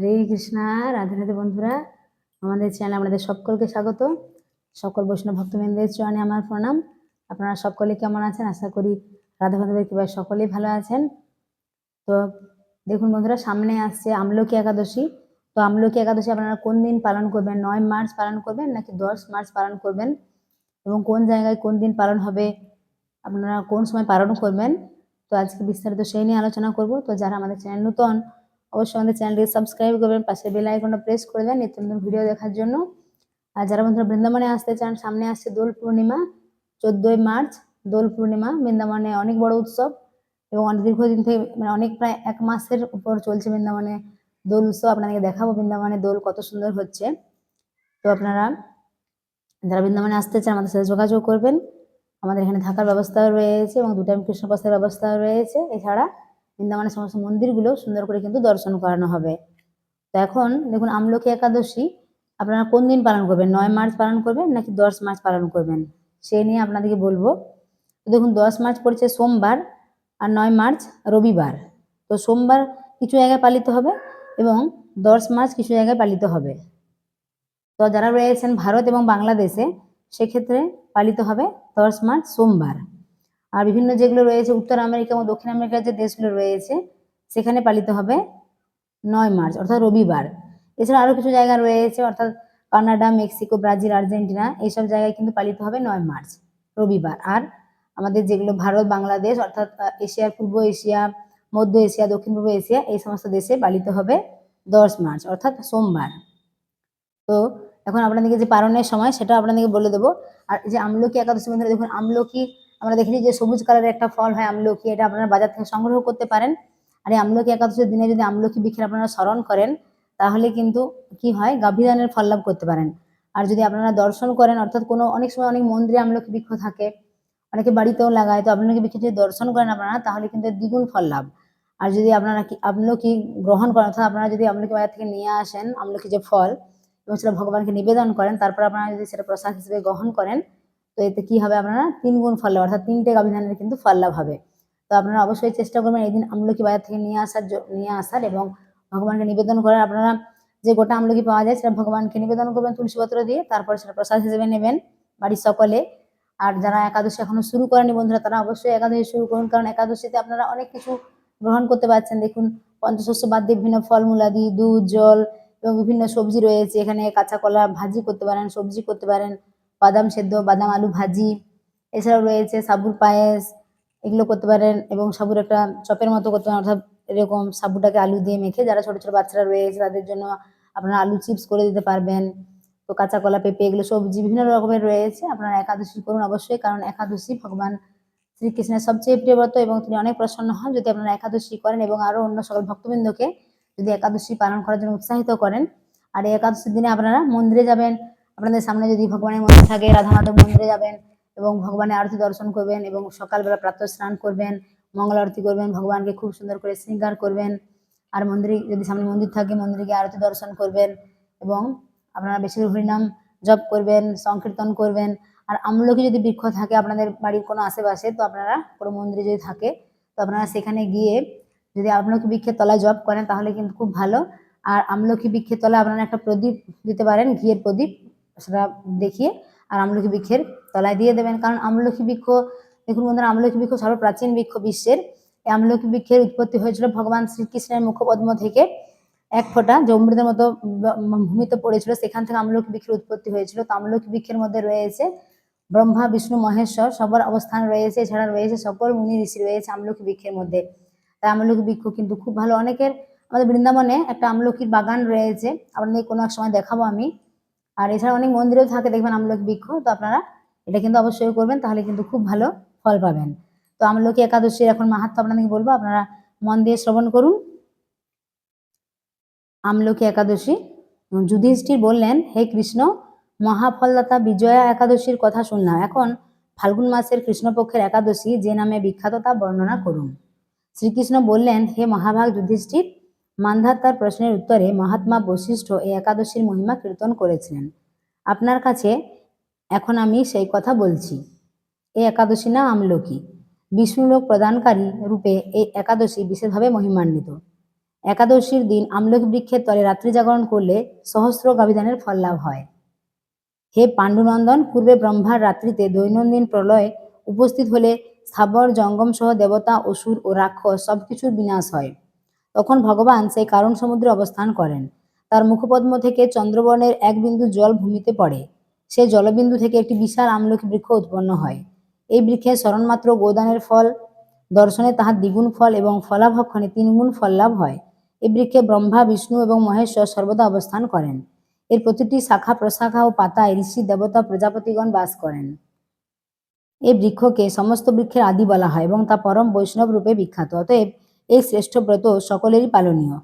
হরে কৃষ্ণা, রাধে রাধে বন্ধুরা। আমাদের চ্যানেলে আপনাদের সকলকে স্বাগত। সকল বৈষ্ণব ভক্তবৃন্দের চরণে আমার প্রণাম। আপনারা সকলে কেমন আছেন? আশা করি রাধা মাধবের কৃপায় সকলেই ভালো আছেন। তো দেখুন বন্ধুরা, সামনে আসছে আমলকি একাদশী। তো আমলকি একাদশী আপনারা কোন দিন পালন করবেন? নয় মার্চ পালন করবেন নাকি দশ মার্চ পালন করবেন? এবং কোন জায়গায় কোন দিন পালন হবে? আপনারা কোন সময় পালন করবেন? তো আজকে বিস্তারিত সেই নিয়ে আলোচনা করব। তো যারা আমাদের চ্যানেল নতুন অবশ্যই আমাদের চ্যানেলটিকে সাবস্ক্রাইব করবেন, পাশে বেল আইকনটা প্রেস করে দেন, নিত্য নতুন ভিডিও দেখার জন্য। আর যারা বন্ধুরা বৃন্দাবনে আসতে চান, সামনে আসছে দোল পূর্ণিমা, চোদ্দোই মার্চ, দোল পূর্ণিমা, বৃন্দাবনে অনেক বড় উৎসব এবং অনেক দীর্ঘদিন থেকে মানে অনেক প্রায় এক মাসের উপর চলছে বৃন্দাবনে দোল উৎসব। আপনাদেরকে দেখাবো বৃন্দাবনে দোল কত সুন্দর হচ্ছে। তো আপনারা, যারা বৃন্দাবনে আসতে চান, আমাদের সাথে যোগাযোগ করবেন। আমাদের এখানে থাকার ব্যবস্থাও রয়েছে এবং দু টাইম কৃষ্ণ ব্যবস্থাও রয়েছে। এছাড়া বৃন্দাবনের সমস্ত মন্দিরগুলো সুন্দর করে কিন্তু দর্শন করানো হবে। তো এখন দেখুন আমলকি একাদশী, আপনারা কোন দিন পালন করবেন? নয় মার্চ পালন করবেন নাকি দশ মার্চ পালন করবেন? সে নিয়ে আপনাদেরকে বলব। তো দেখুন দশ মার্চ পড়ছে সোমবার আর নয় মার্চ রবিবার। তো সোমবার কিছু জায়গায় পালিত হবে এবং দশ মার্চ কিছু জায়গায় পালিত হবে। তো যারা রয়েছেন ভারত এবং বাংলাদেশে, সেক্ষেত্রে পালিত হবে দশ মার্চ সোমবার। আর বিভিন্ন যেগুলো রয়েছে, উত্তর আমেরিকা এবং দক্ষিণ আমেরিকার যে দেশগুলো রয়েছে, সেখানে পালিত হবে নয় মার্চ, অর্থাৎ রবিবার। এছাড়া আরও কিছু জায়গা রয়েছে, অর্থাৎ কানাডা, মেক্সিকো, ব্রাজিল, আর্জেন্টিনা, এইসব জায়গায় কিন্তু পালিত হবে নয় মার্চ, রবিবার। আর আমাদের যেগুলো ভারত, বাংলাদেশ, অর্থাৎ এশিয়ার পূর্ব এশিয়া, মধ্য এশিয়া, দক্ষিণ পূর্ব এশিয়া, এই সমস্ত দেশে পালিত হবে দশ মার্চ, অর্থাৎ সোমবার। তো এখন আপনাদেরকে যে পালনের সময় সেটা আপনাদেরকে বলে দেবো। আর যে আমলকি একাদশী বন্ধুরা, দেখুন, আমলকি আমরা দেখেছি যে সবুজ কালারের একটা ফল হয় আমলকি, এটা আপনারা বাজার থেকে সংগ্রহ করতে পারেন। আর এই আমলকি একাদশীর দিনে যদি আমলকি বৃক্ষের আপনারা স্মরণ করেন, তাহলে কিন্তু কি হয়, গাভীদানের ফল লাভ করতে পারেন। আর যদি আপনারা দর্শন করেন, অর্থাৎ কোনো, অনেক সময় অনেক মন্দিরে আমলকি বৃক্ষ থাকে, অনেকে বাড়িতেও লাগায়, তো আমলকি বৃক্ষ যদি দর্শন করেন আপনারা, তাহলে কিন্তু দ্বিগুণ ফল লাভ। আর যদি আপনারা কি, আমলকি গ্রহণ করেন, অর্থাৎ আপনারা যদি আমলকি বাজার থেকে নিয়ে আসেন, আমলকি যে ফল, এবং সেটা ভগবানকে নিবেদন করেন, তারপর আপনারা যদি সেটা প্রসাদ হিসেবে গ্রহণ করেন তো এতে কি হবে আপনারা? তিন গুণ ফল লাভ অর্থাৎ তিনটে গাভিধানের কিন্তু ফল লাভ হবে। তো আপনারা অবশ্যই চেষ্টা করবেন এই দিন আমলকি বাজার থেকে নিয়ে আসার নিয়ে আসার এবং ভগবানকে নিবেদন করার আপনারা যে গোটা আমলকি পাওয়া যায় সেটা ভগবানকে নিবেদন করবেন তুলসী পত্র দিয়ে, তারপর সেটা প্রসাদ হিসেবে নেবেন বাড়ির সকলে। আর যারা একাদশী এখনও শুরু করেনি বন্ধুরা, তারা অবশ্যই একাদশী শুরু করুন, কারণ একাদশীতে আপনারা অনেক কিছু গ্রহণ করতে পারছেন। দেখুন, পঞ্চশস্য বাদ দিয়ে বিভিন্ন ফলমূলাদি দুধ, জল এবং বিভিন্ন সবজি রয়েছে। এখানে কাঁচা কলা ভাজি করতে পারেন, সবজি করতে পারেন। বাদাম সেদ্ধ, বাদাম, আলু ভাজি, এছাড়াও রয়েছে সাবুর পায়েস, এগুলো করতে পারেন এবং সাবুর একটা চপের মতো করতে পারেন, অর্থাৎ এরকম সাবুটাকে আলু দিয়ে মেখে যারা ছোট ছোট বাচ্চারা রয়েছে তাদের জন্য আপনারা আলু চিপস করে দিতে পারবেন। তো কাঁচা কলা পেঁপে এগুলো সবজি বিভিন্ন রকমের রয়েছে, আপনারা একাদশী করুন অবশ্যই, কারণ একাদশী ভগবান শ্রীকৃষ্ণের সবচেয়ে প্রিয় ব্রত এবং তিনি অনেক প্রসন্ন হন যদি আপনারা একাদশী করেন এবং আরও অন্য সকল ভক্তবৃন্দকে যদি একাদশী পালন করার জন্য উৎসাহিত করেন। আর এই একাদশীর দিনে আপনারা মন্দিরে যাবেন আপনাদের সামনে যদি ভগবানের মন্দির থাকে রাধা মাধব মন্দিরে যাবেন এবং ভগবানের আরতি দর্শন করবেন এবং সকালবেলা প্রাতঃ স্নান করবেন, মঙ্গল আরতি করবেন, ভগবানকে খুব সুন্দর করে শৃঙ্গার করবেন, আর মন্দিরে যদি সামনে মন্দির থাকে মন্দিরে গিয়ে আরতি দর্শন করবেন এবং আপনারা বেশি হরিনাম জপ করবেন, সংকীর্তন করবেন, আর আমলকি যদি বৃক্ষ থাকে আপনাদের বাড়ির কোনো আশেপাশে, তো আপনারা কোনো মন্দিরে যদি থাকে, তো আপনারা সেখানে গিয়ে যদি আমলকি বৃক্ষের তলায় জপ করেন তাহলে কিন্তু খুব ভালো। আর আমলকি বৃক্ষের তলায় আপনারা একটা প্রদীপ দিতে পারেন, ঘিয়ের প্রদীপ। সেটা দেখিয়ে আর আমলকি বৃক্ষের তলায় দিয়ে দেবেন। কারণ আমলকি বৃক্ষ, দেখুন বন্ধুরা, আমলকি বৃক্ষ সর্বপ্রাচীন বৃক্ষ বিশ্বের। এই আমলকি বৃক্ষের উৎপত্তি হয়েছিল ভগবান শ্রীকৃষ্ণের মুখপদ্ম থেকে এক ফোঁটা যে অমৃতের মতো ভূমিতে পড়েছিল। সেখান থেকে আমলকি বৃক্ষের উৎপত্তি হয়েছিল। তো আমলকি বৃক্ষের মধ্যে রয়েছে ব্রহ্মা, বিষ্ণু, মহেশ্বর সবার অবস্থান রয়েছে। এছাড়া রয়েছে সকল মুনি ঋষি রয়েছে আমলকি বৃক্ষের মধ্যে। তাই আমলকি বৃক্ষ কিন্তু খুব ভালো। অনেকের আমাদের বৃন্দাবনে একটা আমলকির বাগান রয়েছে। আপনাদের কোনো এক সময় দেখাবো আমি। আর এছাড়া অনেক মন্দিরেও থাকে, দেখবেন আমলকি বৃক্ষ, তো আপনারা এটা কিন্তু অবশ্যই করবেন, তাহলে কিন্তু খুব ভালো ফল পাবেন। তো আমলকি একাদশীর এখন মাহাত্ম আপনাদেরকে বলব, আপনারা মন দিয়ে শ্রবণ করুন। আমলকি একাদশী যুধিষ্ঠির বললেন, হে কৃষ্ণ, মহাফলদাতা বিজয়া একাদশীর কথা শুনলাম এখন ফাল্গুন মাসের কৃষ্ণপক্ষের একাদশী, যে নামে বিখ্যাত তা বর্ণনা করুন। শ্রীকৃষ্ণ বললেন, হে মহাভাগ যুধিষ্ঠির মান্ধার তার প্রশ্নের উত্তরে মহাত্মা বশিষ্ঠ এই একাদশীর মহিমা কীর্তন করেছিলেন। আপনার কাছে এখন আমি সেই কথা বলছি। এই একাদশী না আমলকি। বিষ্ণুলোক প্রদানকারী রূপে এই একাদশী বিশেষভাবে মহিমান্বিত। একাদশীর দিন আমলকি বৃক্ষের তলে রাত্রি জাগরণ করলে সহস্র গাবিধানের ফল লাভ হয়। হে পাণ্ডুনন্দন, পূর্বে ব্রহ্মার রাত্রিতে দৈনন্দিন প্রলয় উপস্থিত হলে স্থাবর জঙ্গম সহ দেবতা, অসুর ও রাক্ষস সবকিছুর বিনাশ হয়। তখন ভগবান সেই কারণ সমুদ্রে অবস্থান করেন। তার মুখপদ্ম থেকে চন্দ্রবর্ণের এক বিন্দু জল ভূমিতে পড়ে। সেই জলবিন্দু থেকে একটি বিশাল আমলকি বৃক্ষ উৎপন্ন হয়। এই বৃক্ষের স্মরণমাত্র গোদানের ফল, দর্শনে তাহার দ্বিগুণ ফল এবং ফলাভক্ষণে তিনগুণ ফল লাভ হয়। এই বৃক্ষে ব্রহ্মা, বিষ্ণু এবং মহেশ্বর সর্বদা অবস্থান করেন। এর প্রতিটি শাখা প্রশাখা ও পাতায় ঋষি, দেবতা, প্রজাপতিগণ বাস করেন। এই বৃক্ষকে সমস্ত বৃক্ষের আদি বলা হয় এবং তা পরম বৈষ্ণব রূপে বিখ্যাত। অতএব এই শ্রেষ্ঠ ব্রত সকলেরই পালনীয়।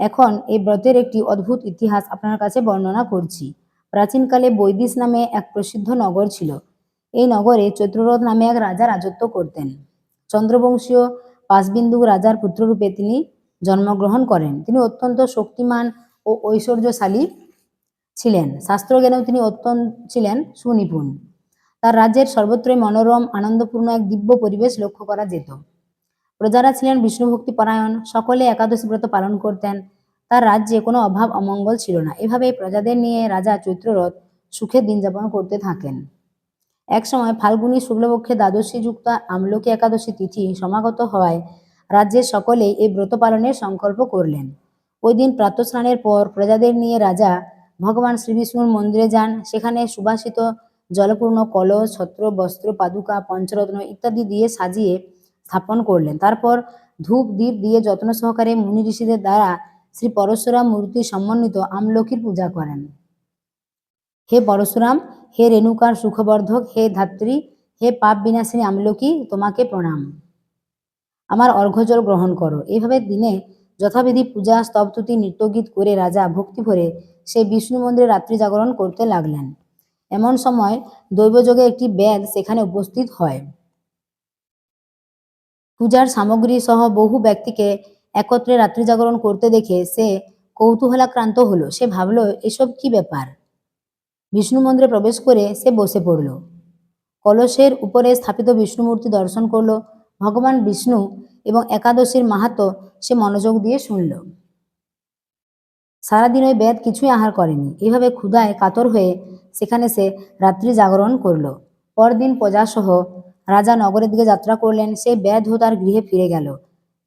এখন এই ব্রতের একটি অদ্ভুত ইতিহাস আপনার কাছে বর্ণনা করছি। প্রাচীনকালে বৈদিশ নামে এক প্রসিদ্ধ নগর ছিল। এই নগরে চৈত্ররথ নামে এক রাজা রাজত্ব করতেন। চন্দ্রবংশীয় পাশবিন্দু রাজার পুত্ররূপে তিনি জন্মগ্রহণ করেন। তিনি অত্যন্ত শক্তিমান ও ঐশ্বর্যশালী ছিলেন। শাস্ত্রজ্ঞানেও তিনি অত্যন্ত ছিলেন সুনিপুণ। তার রাজ্যের সর্বত্রই মনোরম, আনন্দপূর্ণ এক দিব্য পরিবেশ লক্ষ্য করা যেত। প্রজারা ছিলেন বিষ্ণুভক্তি পরায়ণ সকলে একাদশী ব্রত পালন করতেন। তার রাজ্যে কোনো অভাব অমঙ্গল ছিল না। এভাবে প্রজাদের নিয়ে রাজা চৈত্ররথ সুখের দিন যাপন করতে থাকেন। এক সময় ফাল্গুনী শুক্লপক্ষে দ্বাদশী যুক্ত আমলকি একাদশী তিথি সমাগত হওয়ায় রাজ্যের সকলেই এই ব্রত পালনের সংকল্প করলেন। ওই দিন প্রাতঃস্নানের পর প্রজাদের নিয়ে রাজা ভগবান শ্রীবিষ্ণুর মন্দিরে যান। সেখানে সুবাসিত জলপূর্ণ কলস, ছত্র, বস্ত্র, পাদুকা, পঞ্চরত্ন ইত্যাদি দিয়ে সাজিয়ে স্থাপন করলেন। তারপর ধূপ দ্বীপ দিয়ে যত্ন সহকারে মুনি ঋষিদের দ্বারা শ্রী পরশুরাম মূর্তি সমন্বিত আমলকির পূজা করেন। হে পরশুরাম, হে রেণুকার সুখবর্ধক, হে ধাত্রী, হে পাপ বিনাশিনী আমলকি, তোমাকে প্রণাম। আমার অর্ঘ্যজল গ্রহণ করো। এইভাবে দিনে যথাবিধি পূজা, স্তবতুতি, নৃত্যগীত করে রাজা ভক্তি ভরে সে বিষ্ণু মন্দিরে রাত্রি জাগরণ করতে লাগলেন। এমন সময় দৈবযোগে একটি ব্যাগ সেখানে উপস্থিত হয়। পূজার সামগ্রী সহ বহু ব্যক্তিকে একত্রে রাত্রি জাগরণ করতে দেখে সে কৌতূহলাক্রান্ত হলো। সে ভাবলো, এসব কি ব্যাপার বিষ্ণু মন্দিরে প্রবেশ করে সে বসে পড়ল কলসের উপরে স্থাপিত বিষ্ণুমূর্তি দর্শন করল ভগবান বিষ্ণু এবং একাদশীর মাহাত্ম সে মনোযোগ দিয়ে শুনল। সারাদিন ওই বেদ কিছুই আহার করেনি এভাবে ক্ষুধায় কাতর হয়ে সেখানে সে রাত্রি জাগরণ করল পরদিন প্রজাসহ রাজা নগরের দিকে যাত্রা করলেন সেই ব্যাধ ও তার গৃহে ফিরে গেল।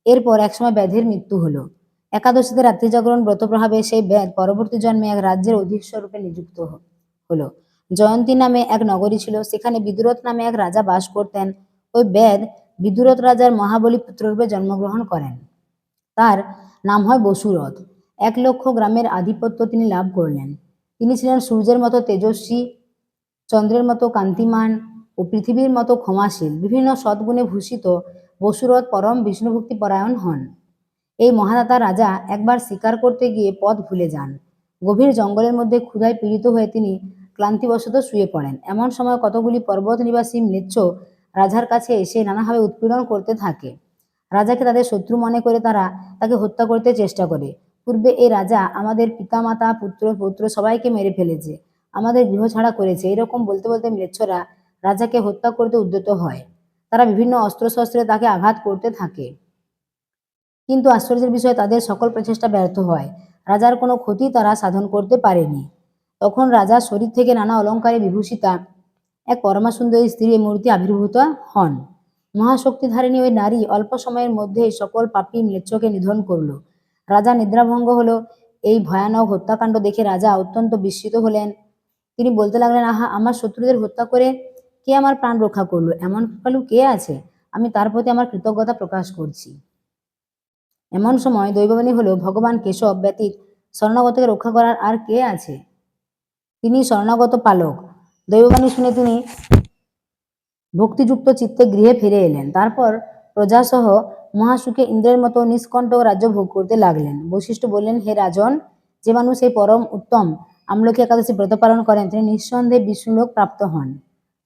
এরপর একসময় ব্যাধের মৃত্যু হলো। একাদশীতে রাত্রি জাগরণ ব্রত প্রভাবে সেই ব্যাধ পরবর্তী জন্মে এক রাজ্যের অধীশ্বর রূপে নিযুক্ত হলো। জয়ন্তী নামে এক নগরী ছিল, সেখানে বিদুরথ নামে এক রাজা বাস করতেন। ওই ব্যাধ বিদুরথ রাজার মহাবলী পুত্ররূপে জন্মগ্রহণ করেন। তার নাম হয় বসুরথ। এক লক্ষ গ্রামের আধিপত্য তিনি লাভ করলেন। তিনি ছিলেন সূর্যের মতো তেজস্বী, চন্দ্রের মতো কান্তিমান ও পৃথিবীর মতো ক্ষমাশীল। বিভিন্ন সদ্গুণে ভূষিত বসুরথ পরম বিষ্ণুভক্তি পরায়ণ হন। এই মহাদাতা রাজা একবার শিকার করতে গিয়ে পথ ভুলে যান। গভীর জঙ্গলের মধ্যে ক্ষুধায় পীড়িত হয়ে তিনি ক্লান্তিবশত শুয়ে পড়েন। এমন সময় কতগুলি পর্বত নিবাসী ম্লেচ্ছ রাজার কাছে এসে নানাভাবে উৎপীড়ন করতে থাকে। রাজাকে তাদের শত্রু মনে করে তারা তাকে হত্যা করতে চেষ্টা করে। পূর্বে এই রাজা আমাদের পিতামাতা, পুত্র পুত্র সবাইকে মেরে ফেলেছে। আমাদের গৃহ ছাড়া করেছে। এরকম বলতে বলতে ম্লেচ্ছরা রাজাকে হত্যা করতে উদ্যত হয়। তারা বিভিন্ন অস্ত্রশস্ত্রে তাকে আঘাত করতে থাকে। কিন্তু আশ্চর্যের বিষয়, তাদের সকল প্রচেষ্টা ব্যর্থ হয়। রাজার কোনো ক্ষতি তারা সাধন করতে পারেনি। তখন রাজার শরীর থেকে নানা অলঙ্কারে বিভূষিতা, এক পরমা সুন্দরী স্ত্রী মূর্তি আবির্ভূত হন। মহাশক্তিধারিণী ওই নারী অল্প সময়ের মধ্যেই সকল পাপী ম্লেচ্ছকে নিধন করল। রাজা নিদ্রাভঙ্গ হলো। এই ভয়ানক হত্যাকাণ্ড দেখে রাজা অত্যন্ত বিস্মিত হলেন। তিনি বলতে লাগলেন, আহা, আমার শত্রুদের হত্যা করে কে আমার প্রাণ রক্ষা করল? এমন কৃপালু কে আছে? আমি তার প্রতি আমার কৃতজ্ঞতা প্রকাশ করছি। এমন সময় দৈববাণী হলো, ভগবান কেশব ব্যতীত শরণাগতকে রক্ষা করার আর কে আছে? তিনি শরণাগত পালক। দৈববাণী শুনে তিনি ভক্তিযুক্ত চিত্তে গৃহে ফিরে এলেন। তারপর প্রজাসহ মহাসুখে ইন্দ্রের মতো নিষ্কণ্টক রাজ্য ভোগ করতে লাগলেন। বৈশিষ্ট্য বললেন, হে রাজন, যে মানুষ এই পরম উত্তম আমলকি একাদশী ব্রত পালন করেন, তিনি নিঃসন্দেহে বিষ্ণুলোক প্রাপ্ত হন।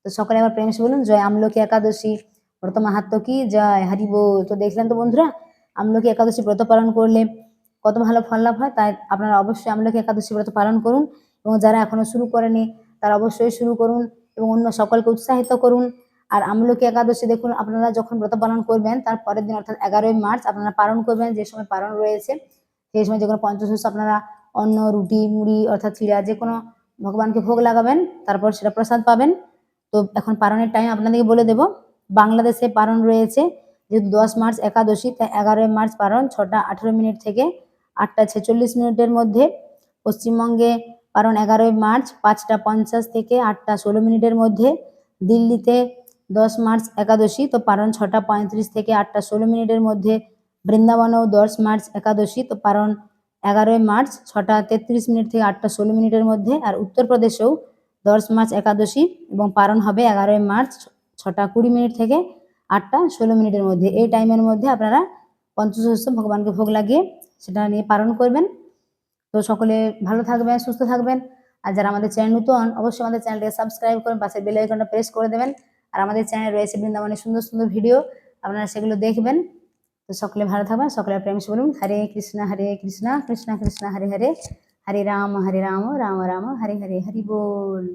তো সকলে আবার প্রেম সে বলুন, জয় আমলকি একাদশী, ব্রত মাহাত্ম কি? জয়, হরি তো দেখলেন তো বন্ধুরা, আমলকি একাদশী ব্রত পালন করলে কত ভালো ফল লাভ হয়? তাই আপনারা অবশ্যই আমলকি একাদশী ব্রত পালন করুন এবং যারা এখনও শুরু করেনি, তারা অবশ্যই শুরু করুন এবং অন্য সকলকে উৎসাহিত করুন। আর আমলকি একাদশী দেখুন, আপনারা যখন ব্রত পালন করবেন, তার পরের দিন, অর্থাৎ এগারোই মার্চ, আপনারা পালন করবেন, যে সময় পালন রয়েছে, সেই সময় যে কোনো পঞ্চশস্য আপনারা অন্ন, রুটি, মুড়ি, অর্থাৎ চিড়া যে কোনো ভগবানকে ভোগ লাগাবেন, তারপর সেটা প্রসাদ পাবেন। তো এখন পারণের টাইম আপনাদেরকে বলে দেব। বাংলাদেশে পারণ রয়েছে যেহেতু দশ মার্চ একাদশী, তাই এগারোই মার্চ পারণ ছটা আঠেরো মিনিট থেকে আটটা ছেচল্লিশ মিনিটের মধ্যে। পশ্চিমবঙ্গে পারণ এগারোই মার্চ পাঁচটা পঞ্চাশ থেকে আটটা ষোলো মিনিটের মধ্যে। দিল্লিতে দশ মার্চ একাদশী, তো পারণ ছটা পঁয়ত্রিশ থেকে আটটা ষোলো মিনিটের মধ্যে। বৃন্দাবনেও দশ মার্চ একাদশী, তো পারণ এগারোই মার্চ ছটা তেত্রিশ মিনিট থেকে আটটা ষোলো মিনিটের মধ্যে। আর উত্তরপ্রদেশেও দশ মার্চ একাদশী এবং পারণ হবে এগারোই মার্চ ছটা কুড়ি মিনিট থেকে আটটা ষোলো মিনিটের মধ্যে। এই টাইমের মধ্যে আপনারা পঞ্চশস্য ভগবানকে ভোগ লাগিয়ে সেটা নিয়ে পালন করবেন। তো সকলে ভালো থাকবেন, সুস্থ থাকবেন। আর যারা আমাদের চ্যানেল নতুন, অবশ্যই আমাদের চ্যানেলটিকে সাবস্ক্রাইব করুন, পাশে বেল আইকনটা প্রেস করে দেবেন। আর আমাদের চ্যানেলে রয়েছে বৃন্দাবনের সুন্দর সুন্দর ভিডিও আপনারা সেগুলো দেখবেন। তো সকলে ভালো থাকবেন সকলে প্রেম বলুন হরে কৃষ্ণ হরে কৃষ্ণ কৃষ্ণ কৃষ্ণ, হরে হরে। হরে রাম হরে রাম রাম রাম হরে হরে হরি বল